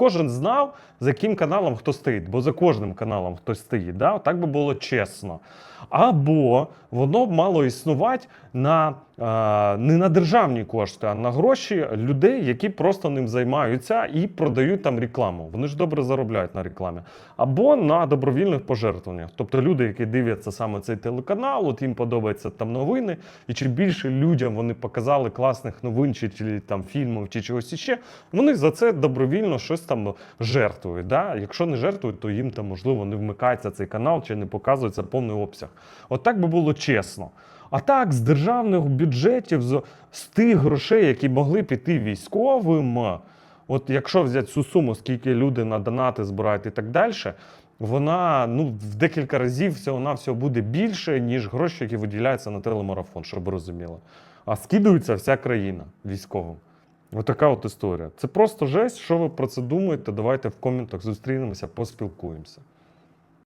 кожен знав, за яким каналом хто стоїть, бо за кожним каналом хтось стоїть. Да? Так би було чесно. Або воно б мало існувати на, не на державні кошти, а на гроші людей, які просто ним займаються і продають там рекламу. Вони ж добре заробляють на рекламі. Або на добровільних пожертвуваннях. Тобто люди, які дивляться саме цей телеканал, от їм подобаються там новини, і чим більше людям вони показали класних новин, чи, чи там фільмів, чи чогось іще, вони за це добровільно щось там жертвують. Да? Якщо не жертвують, то їм там можливо не вмикається цей канал чи не показується повний обсяг. От так би було чесно. А так, з державних бюджетів, з, тих грошей, які могли піти військовим, от якщо взяти цю суму, скільки люди на донати збирають і так далі, вона ну, в декілька разів всього на всього буде більше, ніж гроші, які виділяються на телемарафон, щоб розуміли. А скидується вся країна військовим. Отака от історія. Це просто жесть. Що ви про це думаєте? Давайте в коментах зустрінемося, поспілкуємося.